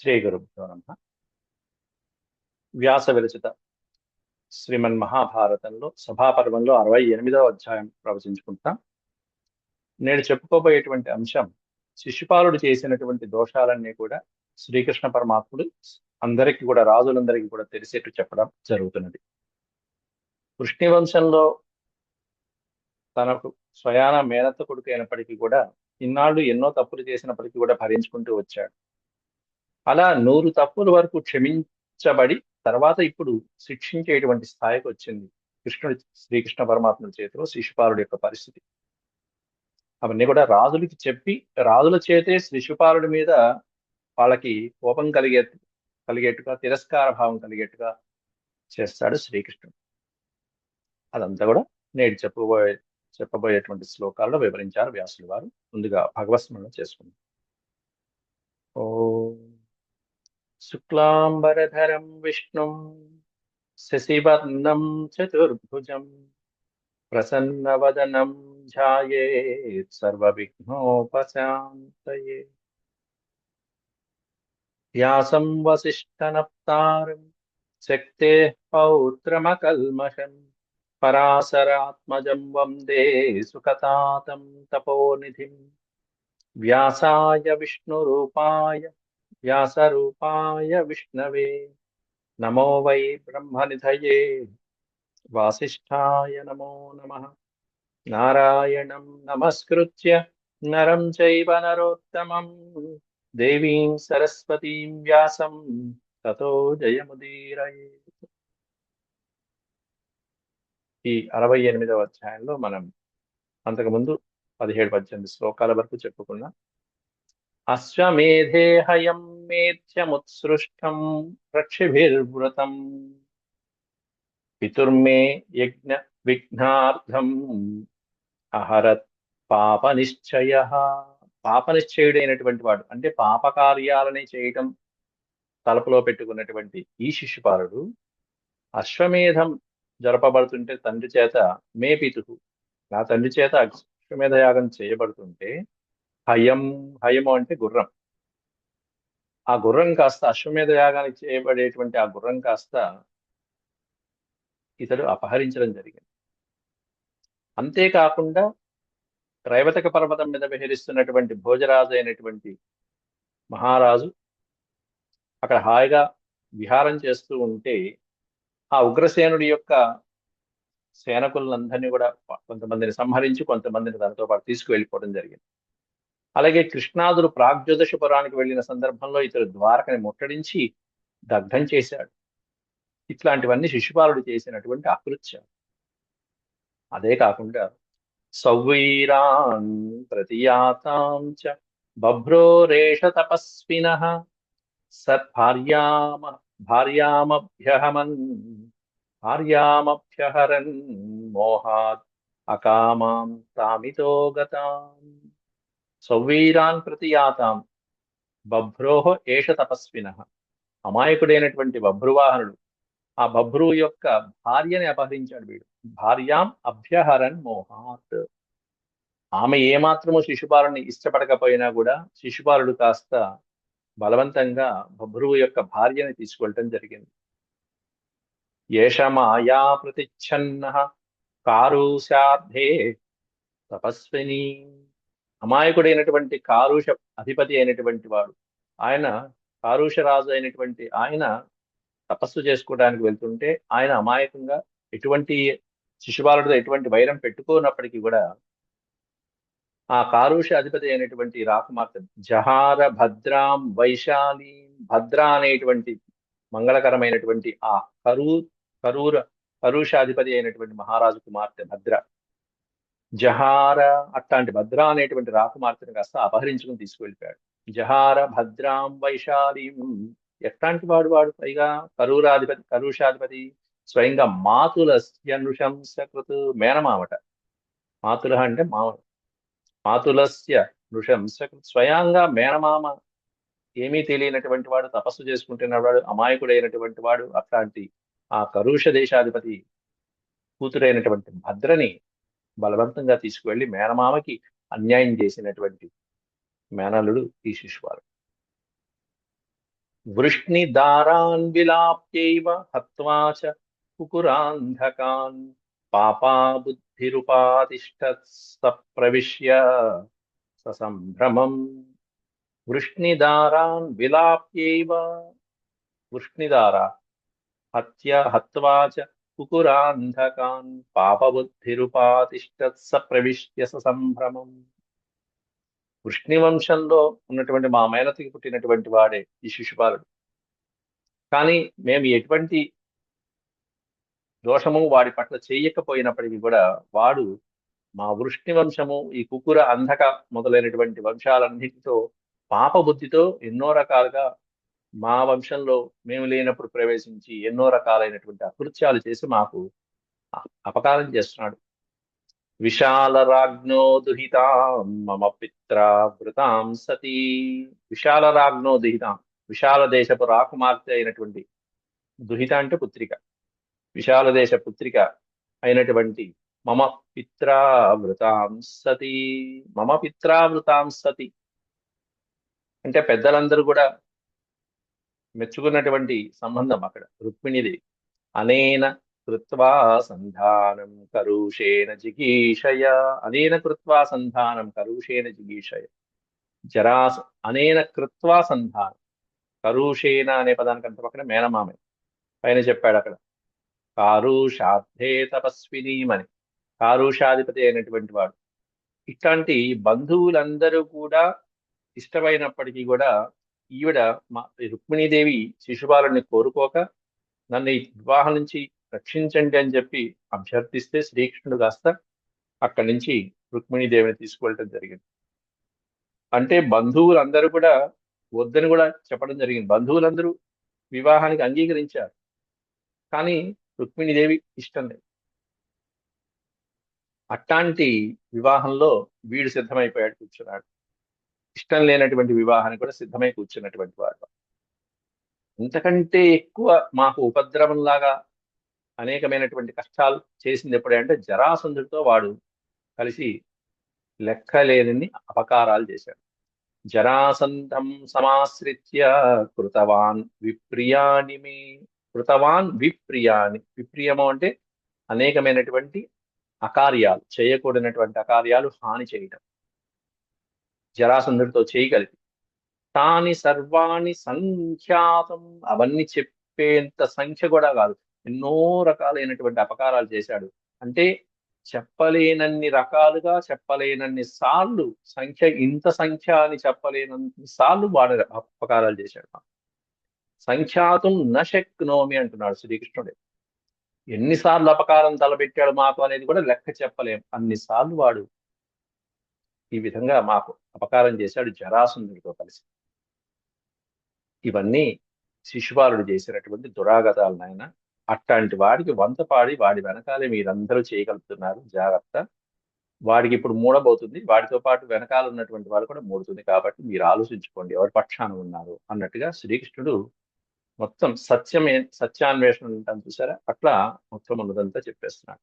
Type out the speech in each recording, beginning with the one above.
శ్రీ గురుభ్యో నమ వ్యాస విరచిత శ్రీమన్ మహాభారతంలో సభాపర్వంలో అరవై ఎనిమిదవ అధ్యాయం ప్రవచించుకుంటాం. నేడు చెప్పుకోబోయేటువంటి అంశం శిశుపాలుడు చేసినటువంటి దోషాలన్నీ కూడా శ్రీకృష్ణ పరమాత్ముడు అందరికీ కూడా రాజులందరికీ కూడా తెలిసేట్టు చెప్పడం జరుగుతున్నది. వృష్ణివంశంలో తనకు స్వయాన మేనత్త కొడుకు అయినప్పటికీ కూడా ఇన్నాళ్ళు ఎన్నో తప్పులు చేసినప్పటికీ కూడా భరించుకుంటూ వచ్చాడు. అలా నూరు తప్పుల వరకు క్షమించబడి తర్వాత ఇప్పుడు శిక్షించేటువంటి స్థాయికి వచ్చింది. కృష్ణుడి శ్రీకృష్ణ పరమాత్మ చేతిలో శిశుపాలుడి యొక్క పరిస్థితి. అవన్నీ కూడా రాజులకి చెప్పి రాజుల చేతే శిశుపాలుడి మీద వాళ్ళకి కోపం కలిగే కలిగేట్టుగా తిరస్కార భావం కలిగేట్టుగా చేస్తాడు శ్రీకృష్ణుడు. అదంతా కూడా నేడు చెప్పబోయే చెప్పబోయేటువంటి శ్లోకాల్లో వివరించారు వ్యాసులు వారు. ముందుగా భగవస్మరణ చేసుకుందాం. ఓ शुक्लाम्बरधरं विष्णु शशिवर्णं चतुर्भुज प्रसन्न वनम सर्वविघ्नोपशान्तये। व्या वसिष्ठनप्तारं शक्तेः पौत्रमकम पराशरात्मज वंदे सुखता तपोनिधि। व्यासा विष्णुरूपाय వ్యాసరూపాయ విష్ణవే. నమో వై బ్రహ్మనిధయే. వాసిష్ఠాయ నమో నమ. నారాయణం నమస్కృత్య నరం చైవ నరోత్తమం. దేవీం సరస్వతీం వ్యాసం. తతో జయముదీరయే ఈ అరవై ఎనిమిదవ అధ్యాయంలో మనం అంతకుముందు పదిహేడు పద్దెనిమిది శ్లోకాల వరకు చెప్పుకున్నాం అశ్వమేధేహయం హయం మేధ్యముత్సృష్టం రక్షిభిర్వృతం పితుర్మే యజ్ఞ విఘ్నార్థం అహరత్ పాప నిశ్చయ పాప నిశ్చయుడైనటువంటి వాడు అంటే పాప కార్యాలని చేయటం తలపులో పెట్టుకున్నటువంటి ఈ శిశుపాలుడు అశ్వమేధం జరపబడుతుంటే తండ్రి చేత మే పితుకు నా తండ్రి చేత అశ్వమేధ యాగం చేయబడుతుంటే హయం హయము అంటే గుర్రం. ఆ గుర్రం కాస్త అశ్వమేధ యాగానికి చేయబడేటువంటి ఆ గుర్రం కాస్త ఇతడు అపహరించడం జరిగింది. అంతేకాకుండా రైవతక పర్వతం మీద విహరిస్తున్నటువంటి భోజరాజు అయినటువంటి మహారాజు అక్కడ హాయిగా విహారం చేస్తూ ఉంటే ఆ ఉగ్రసేనుడి యొక్క సేనకులందరినీ కూడా కొంతమందిని సంహరించి కొంతమందిని తనతో పాటు తీసుకువెళ్ళిపోవడం జరిగింది. అలాగే కృష్ణాదుడు ప్రాగ్జ్యోతిషపురానికి వెళ్ళిన సందర్భంలో ఇతడు ద్వారకని ముట్టడించి దగ్ధం చేశాడు. ఇట్లాంటివన్నీ శిశుపాలుడు చేసినటువంటి అకృత్యం. అదే కాకుండా సౌవీరాన్ ప్రతియాతాం చ బభ్రోరేష తపస్విన సత్భార్యామ భార్యామభ్యహమన్ భార్యామభ్యహరన్ మోహాత్ అకామాం తామితో గతాం. సౌవీరాన్ ప్రతియాతాం. బభ్రోహ ఏష తపస్విన. అమాయకుడైనటువంటి బభ్రువాహనుడు ఆ బభ్రు యొక్క భార్యని అపహరించాడు వీడు. భార్యాం అభ్యహరన్ మోహాత్. ఆమె ఏమాత్రము శిశుపాలుని ఇష్టపడకపోయినా కూడా శిశుపాలుడు కాస్త బలవంతంగా బభ్రువు యొక్క భార్యని తీసుకెళ్ళటం జరిగింది. ఏష మాయా ప్రతిచ్ఛన్న. కారుశార్థే తపస్విని. అమాయకుడైనటువంటి కారుష అధిపతి అయినటువంటి వాడు. ఆయన కారుష రాజు అయినటువంటి ఆయన తపస్సు చేసుకోవడానికి వెళ్తుంటే ఆయన అమాయకంగా ఎటువంటి శిశుబాలుడితో ఎటువంటి వైరం పెట్టుకోనప్పటికీ కూడా ఆ కారుష అధిపతి అయినటువంటి రాకుమార్తె జహార భద్రాం వైశాలి భద్ర అనేటువంటి మంగళకరమైనటువంటి ఆ కరూ కరూర కరుషాధిపతి అయినటువంటి మహారాజు కుమార్తె భద్ర జహార అట్లాంటి భద్ర అనేటువంటి రాకుమార్తెను కాస్త అపహరించుకుని తీసుకువెళ్ళిపోయాడు. జహార భద్రాం వైశాలీం ఎట్లాంటి వాడు వాడు? పైగా కరూరాధిపతి కరుషాధిపతి స్వయంగా మాతులస్య నృశంసకృత్ మేనమామట. మాతుల అంటే మామ మాతులస్య నృశంసకృత్. స్వయంగా మేనమామ ఏమీ తెలియనటువంటి వాడు తపస్సు చేసుకుంటున్నవాడు అమాయకుడైనటువంటి వాడు అట్లాంటి ఆ కరుష దేశాధిపతి కూతురైనటువంటి భద్రని బలవంతంగా తీసుకువెళ్ళి మేనమామకి అన్యాయం చేసినటువంటి మేనల్లుడు ఈ శిశువాలు వృష్ణి దారాన్ విలాప్యైవ హత్వాచ కుకురాంధకాన్ పాపా బుద్ధిరుపాతిష్టత్ ప్రవిశ్య ససంభ్రమం వృష్ణిదారాన్ విలాప్యైవ వృష్ణిదారా హత్య హత్వాచ కుకురాంధకాన్ పాపబుద్ధిరుపాతిష్టత్ సంభ్రమం ససంభ్రమం వృష్ణివంశంలో ఉన్నటువంటి మా మేనతికి పుట్టినటువంటి వాడే ఈ శిశుపాలుడు. కానీ మేము ఎటువంటి దోషము వాడి పట్ల చేయకపోయినప్పటికీ కూడా వాడు మా వృష్ణి వంశము ఈ కుకుర అంధక మొదలైనటువంటి వంశాలన్నింటితో పాప బుద్ధితో ఎన్నో రకాలుగా మా వంశంలో మేము లేనప్పుడు ప్రవేశించి ఎన్నో రకాలైనటువంటి అకృత్యాలు చేసి మాకు అపకారం చేస్తున్నాడు. విశాల రాజ్ఞో దుహితాం మమ పిత్ర వృతాం సతీ. విశాల రాజ్ఞో దుహితాం విశాల దేశపు రాకుమార్తె అయినటువంటి దుహిత అంటే పుత్రిక. విశాల దేశ పుత్రిక అయినటువంటి మమ పిత్రావృతాం సతీ. మమ పిత్రావృతాం సతి. అంటే పెద్దలందరూ కూడా మెచ్చుకున్నటువంటి సంబంధం అక్కడ. రుక్మిణిది అనేన కృత్వా సంధానం కరుషేణ జిగీషయ. అనేన కృత్వా సంధానం కరుషేణ జిగీషయ. జరాస అనేన కృత్వా సంధానం కరుషేణ అనే పదానికి అంత పక్కన మేనమామే. పైన చెప్పాడు అక్కడ. కారుషార్థే తపస్వినీమని కారుషాధిపతి అయినటువంటి వాడు. ఇట్లాంటి బంధువులందరూ కూడా ఇష్టమైనప్పటికీ కూడా ఈవిడ మా రుక్మిణీదేవి శిశుపాలని కోరుకోక నన్ను ఈ వివాహం నుంచి రక్షించండి అని చెప్పి అభ్యర్థిస్తే శ్రీకృష్ణుడు కాస్త అక్కడి నుంచి రుక్మిణీదేవిని తీసుకువెళ్ళటం జరిగింది. అంటే బంధువులందరూ కూడా వద్దని కూడా చెప్పడం జరిగింది. బంధువులందరూ వివాహానికి అంగీకరించారు. కానీ రుక్మిణీదేవి ఇష్టం లేదు. అట్లాంటి వివాహంలో వీడు సిద్ధమైపోయాడు కూర్చున్నాడు. ఇష్టం లేనటువంటి వివాహాన్ని కూడా సిద్ధమై కూర్చున్నటువంటి వాడు. ఇంతకంటే ఎక్కువ మాకు ఉపద్రవంలాగా అనేకమైనటువంటి కష్టాలు చేసింది ఎప్పుడంటే జరాసంధుడితో వాడు కలిసి లెక్కలేని అపకారాలు చేశాడు. జరాసంధం సమాశ్రిత్య కృతవాన్ విప్రియాని మే కృతవాన్ విప్రియాని విప్రియము అంటే అనేకమైనటువంటి అకార్యాలు చేయకూడనటువంటి అకార్యాలు హాని చేయటం. జరాసంధుడితో చేయగలిగి తాని సర్వాణి సంఖ్యాతం అవన్నీ చెప్పేంత సంఖ్య కూడా కాదు. ఎన్నో రకాలైనటువంటి అపకారాలు చేశాడు. అంటే చెప్పలేనన్ని రకాలుగా చెప్పలేనన్ని సార్లు సంఖ్య ఇంత సంఖ్య అని చెప్పలేనన్ని సార్లు వాడ అపకారాలు చేశాడు. సంఖ్యాతం నశక్నోమి అంటున్నాడు శ్రీకృష్ణుడే. ఎన్నిసార్లు అపకారం తలపెట్టాడు మాకు అనేది కూడా లెక్క చెప్పలేం. అన్నిసార్లు వాడు ఈ విధంగా మాకు అపకారం చేశాడు జరాసంధుడితో కలిసి. ఇవన్నీ శిశుపాలుడు చేసినటువంటి దురాగతాలు నాయన. అట్లాంటి వాడికి వంత పాడి వాడి వెనకాలే మీరందరూ చేయగలుగుతున్నారు. జాగ్రత్త. వాడికి ఇప్పుడు మూడబోతుంది. వాడితో పాటు వెనకాల ఉన్నటువంటి వాడు కూడా మూడుతుంది కాబట్టి మీరు ఆలోచించుకోండి. ఎవరి పక్షాన ఉన్నారు అన్నట్టుగా శ్రీకృష్ణుడు మొత్తం సత్యమే సత్యాన్వేషణ ఉంటాను చూసారా? అట్లా మొత్తం ఉన్నదంతా చెప్పేస్తున్నాడు.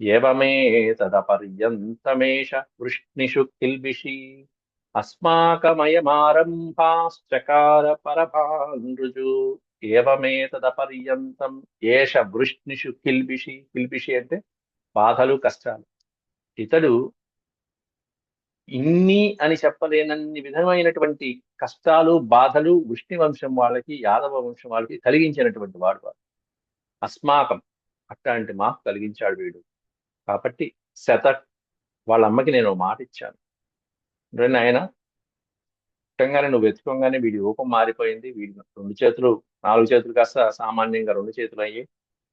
ఏవమే తదపర్యంతమేష వృష్ణిషు కిల్బిషి అస్మాకమయమారంభాశ్చకార పరభానృజు ఏవమే తదపర్యంతం ఏష వృష్ణిషు కిల్బిషి కిల్బిషి అంటే బాధలు కష్టాలు ఇతడు ఇన్ని అని చెప్పలేనన్ని విధమైనటువంటి కష్టాలు బాధలు వృష్ణి వంశం వాళ్ళకి యాదవ వంశం వాళ్ళకి కలిగించినటువంటి వాడు వాడు. అస్మాకం అట్లాంటి మాకు కలిగించాడు వీడు. కాబట్టి శత వాళ్ళ అమ్మకి నేను మాట ఇచ్చాను. రెండు ఆయన ఇష్టంగానే నువ్వు వెతుకోగానే వీడి రూపం మారిపోయింది. వీడి రెండు చేతులు నాలుగు చేతులు కాస్త సామాన్యంగా రెండు చేతులు అయ్యి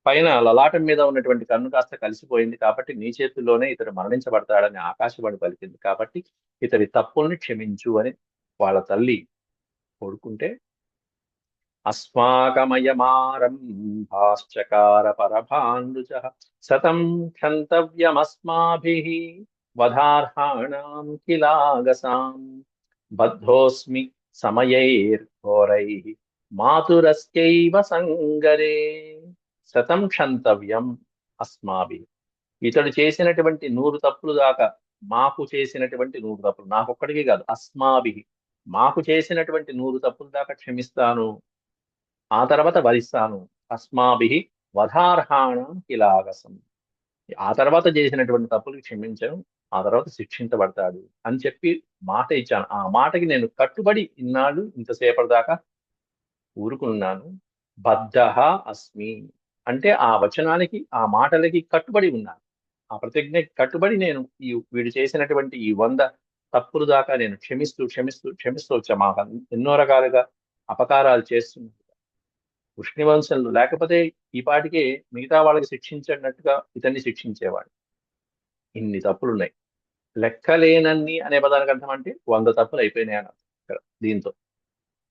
పైన లలాటం మీద ఉన్నటువంటి కన్ను కాస్త కలిసిపోయింది కాబట్టి నీ చేతుల్లోనే ఇతడు మరణించబడతాడని ఆకాశవాణి పలికింది కాబట్టి ఇతడి తప్పుల్ని క్షమించు అని వాళ్ళ తల్లి కోరుకుంటే అస్మాకమయమారంభాశ్చకార పరభానుజ సతం క్షంతవ్యమస్మాభి వధార్హాణాం కిలాగసాం బద్ధోస్మి సమయైర్ఘోరై మాతురస్యైవ సంగరే శతం క్షంతవ్యం అస్మాభి ఇతడు చేసినటువంటి నూరు తప్పులు దాకా మాకు చేసినటువంటి నూరు తప్పులు నాకొక్కడికి కాదు అస్మాభి మాకు చేసినటువంటి నూరు తప్పులు దాకా క్షమిస్తాను ఆ తర్వాత వరిస్తాను. అస్మాభి వధార్హాణం కిలాగసం ఆ తర్వాత చేసినటువంటి తప్పులు క్షమించను ఆ తర్వాత శిక్షించబడతాడు అని చెప్పి మాట ఇచ్చాను. ఆ మాటకి నేను కట్టుబడి ఇన్నాళ్ళు ఇంతసేపటి దాకా ఊరుకున్నాను. బద్ధ అస్మి అంటే ఆ వచనానికి ఆ మాటలకి కట్టుబడి ఉన్నాను. ఆ ప్రతిజ్ఞకి కట్టుబడి నేను ఈ వీడు చేసినటువంటి ఈ వంద తప్పులు దాకా నేను క్షమిస్తూ క్షమిస్తూ క్షమిస్తూ వచ్చా. మాకు ఎన్నో రకాలుగా అపకారాలు చేస్తున్నాను ఉష్ణివంశంలో లేకపోతే ఈ పాటికే మిగతా వాళ్ళకి శిక్షించినట్టుగా ఇతన్ని శిక్షించేవాడు. ఇన్ని తప్పులు ఉన్నాయి లెక్కలేనన్ని అనే పదానికి అర్థం అంటే వంద తప్పులు అయిపోయినాయి అని ఇక్కడ దీంతో.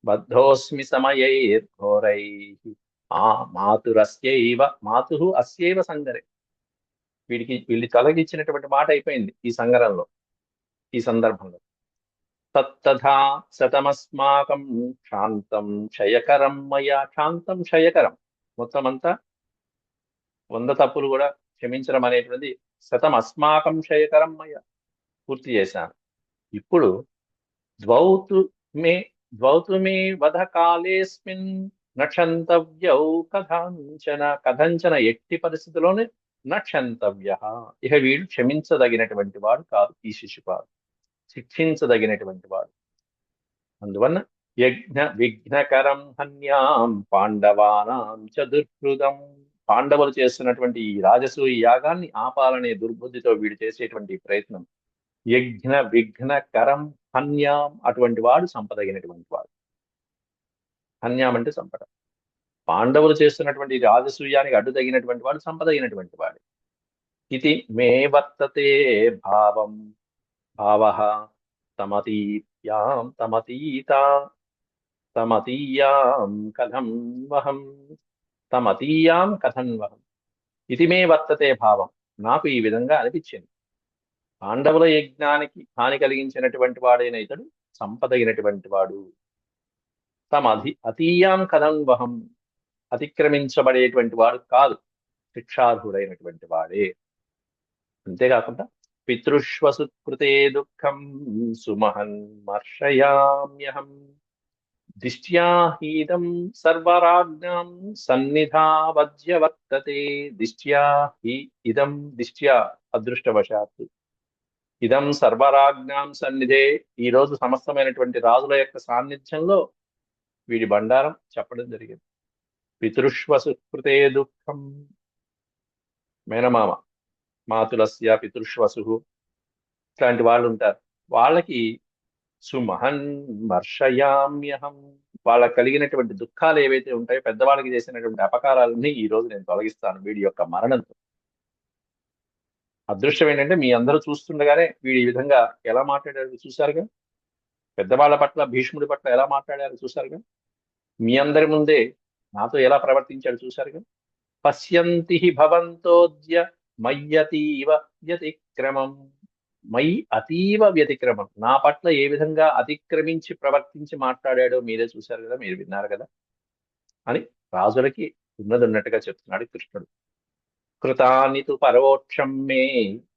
బద్ధోస్మి సమయైర్ఘోరై. ఆ మాతురస్యైవ మాతు అస్యైవ సంగరే. వీడికి వీళ్ళు తలగిచ్చినటువంటి మాట అయిపోయింది ఈ సంగరంలో ఈ సందర్భంలో. తత్తథా శతమస్మాకం శాంతం క్షయకరం మయా శాంతం క్షయకరం మొత్తం అంతా వంద తప్పులు కూడా క్షమించడం అనేటువంటిది శతం అస్మాకం క్షయకరం మయ పూర్తి చేశాను। ఇప్పుడు ద్వౌతు మే ద్వౌతు మే వధ కాలేస్మిన్ నక్షంతవ్యౌ కథంచన కథంచన ఎట్టి పరిస్థితిలోనే నక్షంతవ్య। ఇక వీడు క్షమించదగినటువంటి వాడు కాదు ఈ శిశుపాలు। శిక్షించదగినటువంటి వాడు. అందువల్ల యజ్ఞ విఘ్నకరం హన్యాం పాండవానాం చ పాండవులు చేస్తున్నటువంటి ఈ రాజసూయ యాగాన్ని ఆపాలనే దుర్బుద్ధితో వీడు చేసేటువంటి ప్రయత్నం యజ్ఞ విఘ్నకరం హన్యాం అటువంటి వాడు సంపదగినటువంటి వాడు. హన్యాం అంటే సంపద పాండవులు చేస్తున్నటువంటి రాజసూయానికి అడ్డు తగినటువంటి వాడు సంపదగినటువంటి వాడు. ఇది మే వర్తతే భావం. భావ తమతీయాం తమతీత తమతీయాం కథం వహం తమతీయాం కథం వహం ఇది మే వర్తతే భావం నాకు ఈ విధంగా అనిపించింది. పాండవుల యజ్ఞానికి హాని కలిగించినటువంటి వాడైన ఇతడు సంపదగినటువంటి వాడు. తమ అధి అతీయాం కథం వహం అతిక్రమించబడేటువంటి వాడు కాదు. శిక్షార్హుడైనటువంటి వాడే. అంతేకాకుండా పితృష్వసుకృతే దుఃఖం సుమహన్ మర్షయామ్యహం. దిష్ట్యా హీదం సర్వరాజ్ఞాం సన్నిధావజ్య వర్తతే. దిష్ట్యా హి ఇదం దిష్ట్యా అదృష్టవశాత్తు. ఇదం సర్వరాజ్ఞాం సన్నిధే. ఈ రోజు సమస్తమైనటువంటి రాజుల యొక్క సాన్నిధ్యంలో వీడి బండారం చెప్పడం జరిగింది. పితృష్వసుకృతే దుఃఖం. మేనమామ మాతులస్య పితృష్వసు ఇట్లాంటి వాళ్ళు ఉంటారు వాళ్ళకి సుమహన్ మర్షయామ్యహం. వాళ్ళకి కలిగినటువంటి దుఃఖాలు ఏవైతే ఉంటాయో పెద్దవాళ్ళకి చేసినటువంటి అపకారాలన్నీ ఈ రోజు నేను తొలగిస్తాను వీడి యొక్క మరణంతో. అదృష్టం ఏంటంటే మీ అందరూ చూస్తుండగానే వీడు ఈ విధంగా ఎలా మాట్లాడారు చూశారుగా? పెద్దవాళ్ళ పట్ల భీష్ముడి పట్ల ఎలా మాట్లాడారు చూశారుగా? మీ అందరి ముందే నాతో ఎలా ప్రవర్తించాడు చూశారుగా? పశ్యంతి భవంతోద్య మయ్యతీవ వ్యతిక్రమం. మై అతీవ వ్యతిక్రమం. నా పట్ల ఏ విధంగా అతిక్రమించి ప్రవర్తించి మాట్లాడాడో మీరే చూశారు కదా మీరు విన్నారు కదా అని రాజులకి ఉన్నది ఉన్నట్టుగా చెప్తున్నాడు కృష్ణుడు. కృతాని తు పరోక్షం మే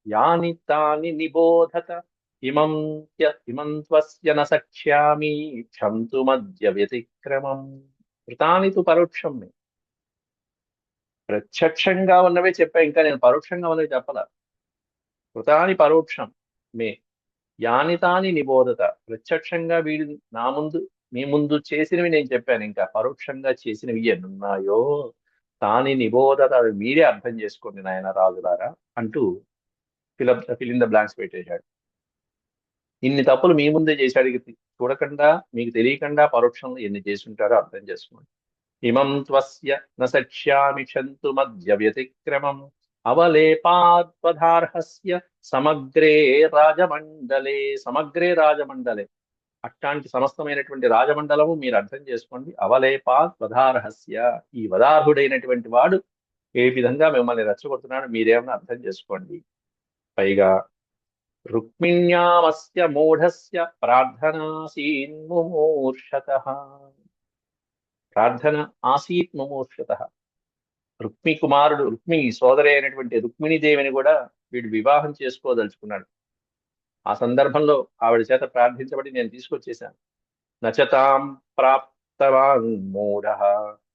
యాని తాని నిబోధత. ఇమం ఇమం త్వస్య న సఖ్యామి క్షంతు మధ్య వ్యతిక్రమం. కృతాని తు పరోక్షం మే. ప్రత్యక్షంగా ఉన్నవే చెప్పా. ఇంకా నేను పరోక్షంగా ఉన్నవి చెప్పలా. కృతాని పరోక్షం మే. యాని తాని నిబోధత. ప్రత్యక్షంగా వీడి నా ముందు మీ ముందు చేసినవి నేను చెప్పాను. ఇంకా పరోక్షంగా చేసినవి ఎన్నున్నాయో? తాని నిబోధత అవి మీరే అర్థం చేసుకోండి నాయన రాజులారా అంటూ ఫిలప్ ఫిలింద బ్లాంక్స్ పెట్టేశాడు. ఇన్ని తప్పులు మీ ముందే చేశాడు చూడకుండా మీకు తెలియకుండా పరోక్షంలో ఎన్ని చేసుంటారో అర్థం చేసుకోండి. ఇమం త్వస్య నక్ష్యామి చంతు మధ్య వ్యతిక్రమం అవలేపాత్పదార్హస్య సమగ్రే రాజమండలే సమగ్రే రాజమండలే అట్లాంటి సమస్తమైనటువంటి రాజమండలము మీరు అర్థం చేసుకోండి. అవలేపాత్ వధార్హస్య ఈ వదార్హుడైనటువంటి వాడు ఏ విధంగా మిమ్మల్ని రెచ్చగొడుతున్నాడు మీరేమన్నా అర్థం చేసుకోండి. పైగా రుక్మిణ్యామస్య మూఢస్య ప్రార్థనాసీన్ముమూర్షత ప్రార్థన ఆసీత్ ముమూర్షత రుక్మి కుమారుడు రుక్మి సోదరి అయినటువంటి రుక్మిణీదేవిని కూడా వీడు వివాహం చేసుకోదలుచుకున్నాడు. ఆ సందర్భంలో ఆవిడ చేత ప్రార్థించబడి నేను తీసుకొచ్చేశాను. నచతాం ప్రాప్తవాన్ మూఢ.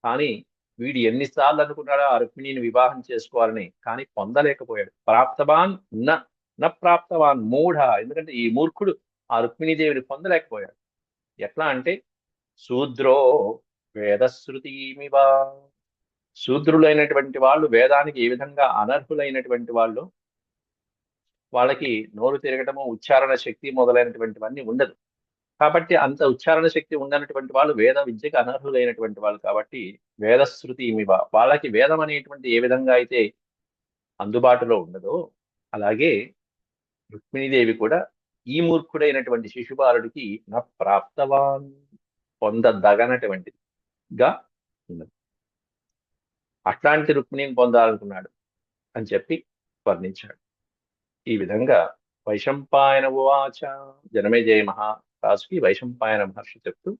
కానీ వీడు ఎన్నిసార్లు అనుకున్నాడో ఆ రుక్మిణిని వివాహం చేసుకోవాలని కానీ పొందలేకపోయాడు. ప్రాప్తవాన్ న న ప్రాప్తవాన్ మూఢ. ఎందుకంటే ఈ మూర్ఖుడు ఆ రుక్మిణీదేవిని పొందలేకపోయాడు. ఎట్లా అంటే శూద్రో వేదశ్రుతిమివా శూద్రులైనటువంటి వాళ్ళు వేదానికి ఏ విధంగా అనర్హులైనటువంటి వాళ్ళు వాళ్ళకి నోరు తిరగటము ఉచ్చారణ శక్తి మొదలైనటువంటివన్నీ ఉండదు. కాబట్టి అంత ఉచ్చారణ శక్తి ఉండనటువంటి వాళ్ళు వేద విద్యకు అనర్హులైనటువంటి వాళ్ళు కాబట్టి వేదశ్రుతి ఇమివ వాళ్ళకి వేదం అనేటువంటి ఏ విధంగా అయితే అందుబాటులో ఉండదో అలాగే రుక్మిణీదేవి కూడా ఈ మూర్ఖుడైనటువంటి శిశుపాలుడికి నా ప్రాప్తవాన్ గా ఉన్నది. అట్లాంటి రుక్మిణిని పొందాలనుకున్నాడు అని చెప్పి వర్ణించాడు. ఈ విధంగా వైశంపాయన ఉవాచ జనమేజయ మహారాజుకి వైశంపాయన మహర్షి చెప్తూ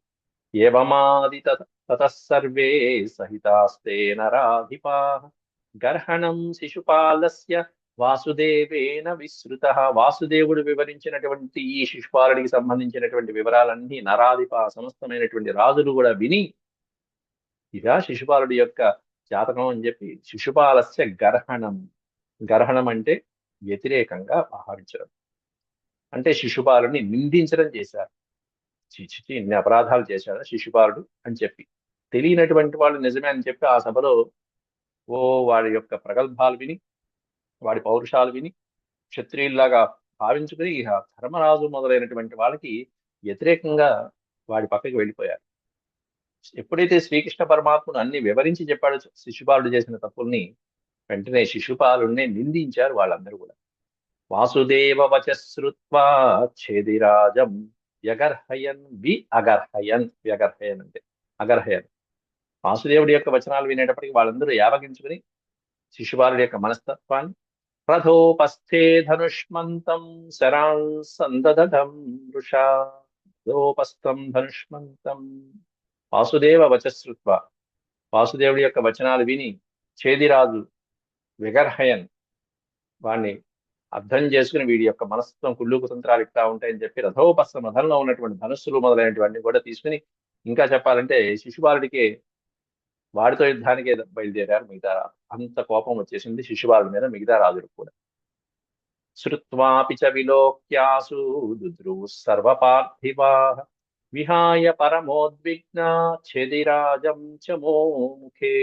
ఏవమాది తతసర్వే సహితాస్తే నరాధిపా గర్హణం శిశుపాలస్య వాసుదేవేన విశ్రుత వాసుదేవుడు వివరించినటువంటి ఈ శిశుపాలుడికి సంబంధించినటువంటి వివరాలన్నీ నరాధిప సమస్తమైనటువంటి రాజులు కూడా విని ఇదా శిశుపాలుడి యొక్క జాతకం అని చెప్పి శిశుపాలస్య గర్హణం. గర్హణం అంటే వ్యతిరేకంగా భావించడం అంటే శిశుపాలుని నిందించడం చేశారు. చిచి ఇన్ని అపరాధాలు చేశాడు శిశుపాలుడు అని చెప్పి. తెలియనటువంటి వాళ్ళు నిజమే అని చెప్పి ఆ సభలో ఓ వాడి యొక్క ప్రగల్భాలు విని వాడి పౌరుషాలు విని క్షత్రియుల్లాగా భావించుకుని ఇక ధర్మరాజు మొదలైనటువంటి వాళ్ళకి వ్యతిరేకంగా వాడి పక్కకి వెళ్ళిపోయారు. ఎప్పుడైతే శ్రీకృష్ణ పరమాత్ముడు అన్ని వివరించి చెప్పాడు శిశుపాలుడు చేసిన తప్పుల్ని వెంటనే శిశుపాలుడిని నిందించారు వాళ్ళందరూ కూడా. వాసుదేవ వచశ్రుత్వా ఛేదిరాజం వ్యగర్హయన్ వి అగర్హయన్ వ్యగర్హయన్ అంటే అగర్హయన్. వాసుదేవుడి యొక్క వచనాలు వినేటప్పటికి వాళ్ళందరూ యావగించుకుని శిశుపాలుడి యొక్క మనస్తత్వాన్ని రథోపస్థే ధనుష్మంతం శరాన్ సందదం వృషా రథోపస్థం ధనుష్మంతం వాసుదేవ వచశ్రుత్వ వాసుదేవుడి యొక్క వచనాలు విని చేదిరాజు విగర్హయన్ వాణ్ణి అర్థం చేసుకుని వీడి యొక్క మనస్తత్వం కుళ్ళు కుతంత్రాలు ఇట్లా ఉంటాయని చెప్పి రథోపస్త రథంలో ఉన్నటువంటి ధనుస్సులు మొదలైనటువంటి కూడా తీసుకుని ఇంకా చెప్పాలంటే శిశుబాలుడికి వాడితో యుద్ధానికే బయలుదేరారు మిగతా అంత కోపం వచ్చేసింది శిశుబాలుడి మీద మిగతా రాజుడు కూడా. శృత్వాపిచ చ విలోక్యాసు దుద్రు సర్వపార్థివా విహాయ పరమోద్విగ్న చెదిరాజం చమో ముఖే.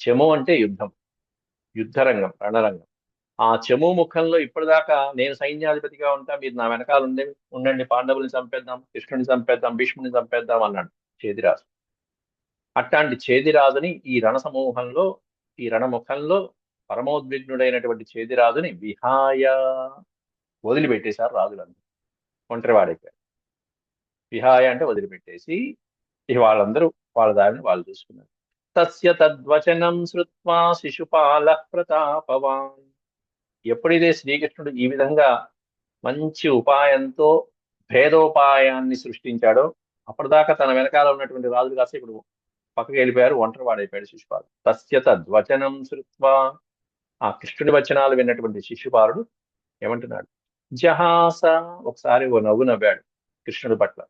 చమో అంటే యుద్ధం యుద్ధరంగం రణరంగం. ఆ చమో ముఖంలో ఇప్పటిదాకా నేను సైన్యాధిపతిగా ఉంటా మీరు నా వెనకాల ఉండే ఉండండి పాండవుల్ని చంపేద్దాం కృష్ణుని చంపేద్దాం భీష్ముని చంపేద్దాం అన్నాడు చేదిరాజు అట్లాంటి చేదిరాజుని ఈ రణ సమూహంలో ఈ రణముఖంలో పరమోద్విగ్నుడైనటువంటి చేదిరాజుని విహాయ వదిలిపెట్టేశారు రాజులందరూ. ఒంటరివాడైపోయారు. విహాయ అంటే వదిలిపెట్టేసి ఇక వాళ్ళందరూ వాళ్ళ దారిని వాళ్ళు చూసుకున్నారు. తస్య తద్వచనం శృత్వా శిశుపాల ప్రతాపవాన్. ఎప్పుడైతే శ్రీకృష్ణుడు ఈ విధంగా మంచి ఉపాయంతో భేదోపాయాన్ని సృష్టించాడో అప్పటిదాకా తన వెనకాల ఉన్నటువంటి రాజులు కాస్త ఇప్పుడు పక్కకి వెళ్ళిపోయారు ఒంటరి వాడైపోయాడు శిశుపాలు తస్య తద్వచనం శృత్వా. ఆ కృష్ణుడి వచనాలు విన్నటువంటి శిశుపాలుడు ఏమంటున్నాడు? జహాస. ఒకసారి ఓ నవ్వు నవ్వాడు కృష్ణుడి పట్ల.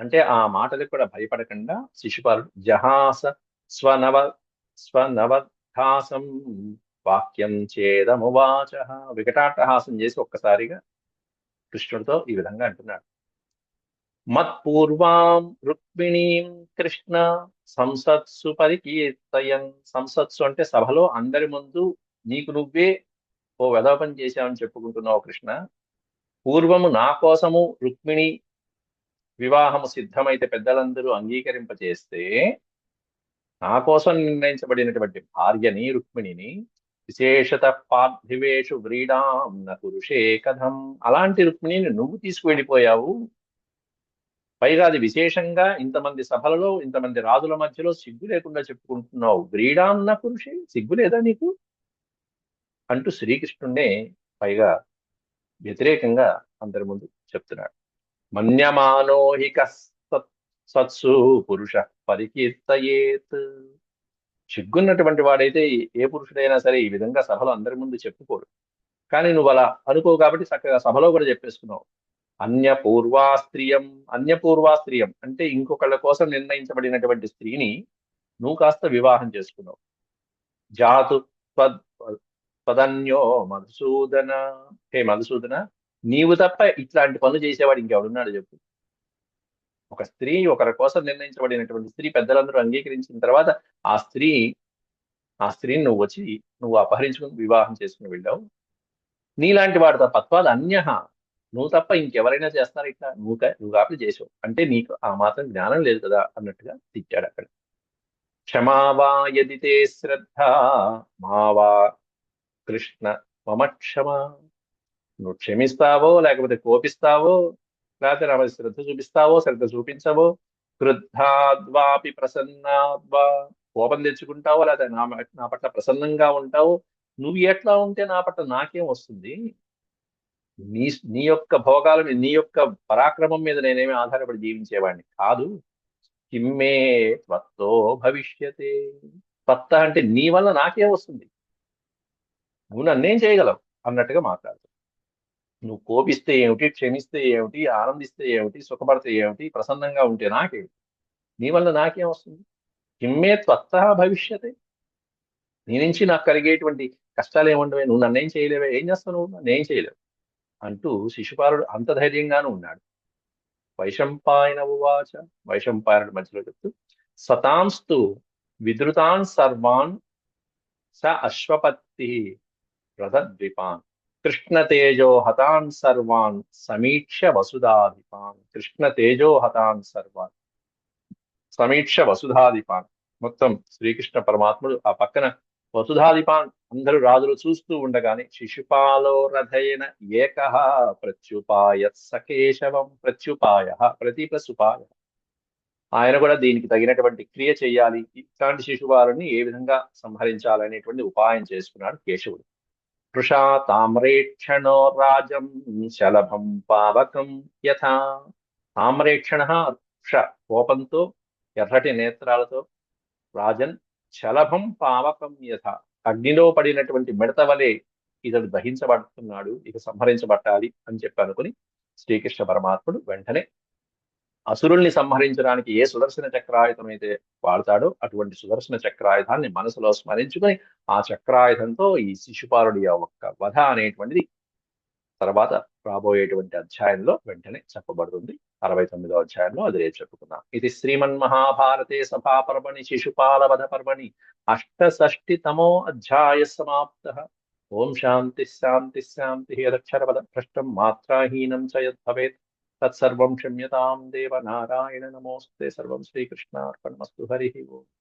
అంటే ఆ మాటలకు కూడా భయపడకుండా శిశుపాలు జహాస స్వనవ స్వనవధాసం వాక్యం చేదమువాచ. వికటాట్టహాసం చేసి ఒక్కసారిగా కృష్ణుడితో ఈ విధంగా అంటున్నాడు. మత్పూర్వాం రుక్మిణీం కృష్ణ సంసత్సు పరికీర్తయన్. సంసత్సు అంటే సభలో అందరి ముందు నీకు నువ్వే ఓ వెదవపని చేశావని చెప్పుకుంటున్నావు కృష్ణ. పూర్వము నా కోసము రుక్మిణి వివాహము సిద్ధమైతే పెద్దలందరూ అంగీకరింపచేస్తే నా కోసం నిర్ణయించబడినటువంటి భార్యని రుక్మిణిని విశేషత పార్థివేషు వ్రీడాం న పురుషే కథం. అలాంటి రుక్మిణిని నువ్వు తీసుకువెళ్ళిపోయావు. పైగా అది విశేషంగా ఇంతమంది సభలలో ఇంతమంది రాజుల మధ్యలో సిగ్గు లేకుండా చెప్పుకుంటున్నావు. వ్రీడాం నా పురుషే? సిగ్గు లేదా నీకు? అంటూ శ్రీకృష్ణుడే పైగా వ్యతిరేకంగా అందరి ముందు చెప్తున్నాడు. మన్యమానోహిక సత్సు పురుష పరికీర్తయేత్. సిగ్గున్నటువంటి వాడైతే ఏ పురుషుడైనా సరే ఈ విధంగా సభలో అందరి ముందు చెప్పుకోడు కానీ నువ్వు అలా అనుకో కాబట్టి చక్కగా సభలో కూడా చెప్పేసుకున్నావు. అన్యపూర్వాస్త్రియం అన్యపూర్వాస్త్రియం అంటే ఇంకొకళ్ళ కోసం నిర్ణయించబడినటువంటి స్త్రీని నువ్వు కాస్త వివాహం చేసుకున్నావు. జాతు పద్ పదన్యో మధుసూదన హే మధుసూదన నీవు తప్ప ఇట్లాంటి పనులు చేసేవాడు ఇంకెవడున్నాడు చెప్పు. ఒక స్త్రీ ఒకరి కోసం నిర్ణయించబడినటువంటి స్త్రీ పెద్దలందరూ అంగీకరించిన తర్వాత ఆ స్త్రీ ఆ స్త్రీని నువ్వు వచ్చి నువ్వు అపహరించుకుని వివాహం చేసుకుని వెళ్ళావు. నీలాంటి వాడు తప్ప తత్వాలు అన్య నువ్వు తప్ప ఇంకెవరైనా చేస్తారు ఇట్లా? నువ్వు నువ్వు కాపీ చేసావు. అంటే నీకు ఆ మాత్రం జ్ఞానం లేదు కదా అన్నట్టుగా తిట్టాడు అక్కడ. క్షమావా యదితే శ్రద్ధ. మావా కృష్ణ మమ క్షమ. నువ్వు క్షమిస్తావో లేకపోతే కోపిస్తావో లేకపోతే నా మీద శ్రద్ధ చూపిస్తావో శ్రద్ధ చూపించవో క్రుద్ధాద్వాపి ప్రసన్నాద్వా కోపం తెచ్చుకుంటావో లేకపోతే నా నా పట్ల ప్రసన్నంగా ఉంటావో నువ్వు ఎట్లా ఉంటే నా పట్ల నాకేం వస్తుంది? నీ నీ యొక్క భోగాల మీద నీ యొక్క పరాక్రమం మీద నేనేమి ఆధారపడి జీవించేవాడిని కాదు. కిమ్మే త్వత్తో భవిష్యతే. త్వత్త అంటే నీ వల్ల నాకేం వస్తుంది? నువ్వు నన్నేం చేయగలవు? అన్నట్టుగా మాట్లాడుతావు నువ్వు కోపిస్తే ఏమిటి? క్షమిస్తే ఏమిటి? ఆనందిస్తే ఏమిటి? సుఖపడితే ఏమిటి? ప్రసన్నంగా ఉంటే నాకేమిటి? నీ వల్ల నాకేం వస్తుంది? కిమ్మే త్వత్త భవిష్యతే. నీ నుంచి నాకు కలిగేటువంటి కష్టాలు ఏముండవే? నువ్వు నన్నేం చేయలేవే? ఏం చేస్తావు నువ్వు? నన్నేం చేయలేవు అంటూ శిశుపాలుడు అంత ధైర్యంగానూ ఉన్నాడు. వైశంపాయన ఉవాచ. వైశంపాయనుడు మధ్యలో చెప్తూ సతాంస్తు విద్రుతాన్ సర్వాన్ స అశ్వపత్తి రథద్విపాన్. కృష్ణతేజో హతాన్ సర్వాన్ సమీక్ష వసుధాధిపాన్. కృష్ణతేజో హతాన్ సర్వాన్ సమీక్ష వసుధాధిపాన్. మొత్తం శ్రీకృష్ణ పరమాత్ముడు ఆ పక్కన వసుధాధిపాన్. అందరూ రాజులు చూస్తూ ఉండగానే శిశుపాలో రథైన ఏక ప్రత్యుపాయ సకేశవం ప్రత్యుపాయ ప్రతి ఆయన కూడా దీనికి తగినటువంటి క్రియ చేయాలి. ఇట్లాంటి శిశుపాలని ఏ విధంగా సంహరించాలనేటువంటి ఉపాయం చేసుకున్నాడు కేశవుడు. వృషా తామ్రేక్షణో రాజం శలభం పావకం యథా తామ్రేక్షణ వృష కోపంతో ఎర్రటి నేత్రాలతో రాజన్ శలభం పావకం యథ। అగ్నిలో పడినటువంటి మిడత వలె ఇతడు దహించబడుతున్నాడు ఇక సంహరించబట్టాలి అని చెప్పి అనుకుని శ్రీకృష్ణ పరమాత్ముడు వెంటనే అసురుల్ని సంహరించడానికి ఏ సుదర్శన చక్రాయుధం అయితే వాడతాడో అటువంటి సుదర్శన చక్రాయుధాన్ని మనసులో స్మరించుకొని ఆ చక్రాయుధంతో ఈ శిశుపాలుడి యొక్క వధ అనేటువంటిది తర్వాత రాబోయేటువంటి అధ్యాయంలో వెంటనే చెప్పబడుతుంది. అరవై తొమ్మిదో అధ్యాయంలో అది రేపు చెప్పుకుందాం. ఇది శ్రీమన్ మహాభారతే సభాపర్వణి శిశుపాల వధ పర్వణి అష్టషష్టితమో అధ్యాయ సమాప్త. ఓం శాంతి శాంతి శాంతి. యదక్షరపద భ్రష్టం మాత్రాహీనం చ యద్భవేత్. तत्सर्व क्षम्यतां देव नारायण नमोऽस्ते सर्वं श्रीकृष्णार्पणमस्तु हरिः ओम्।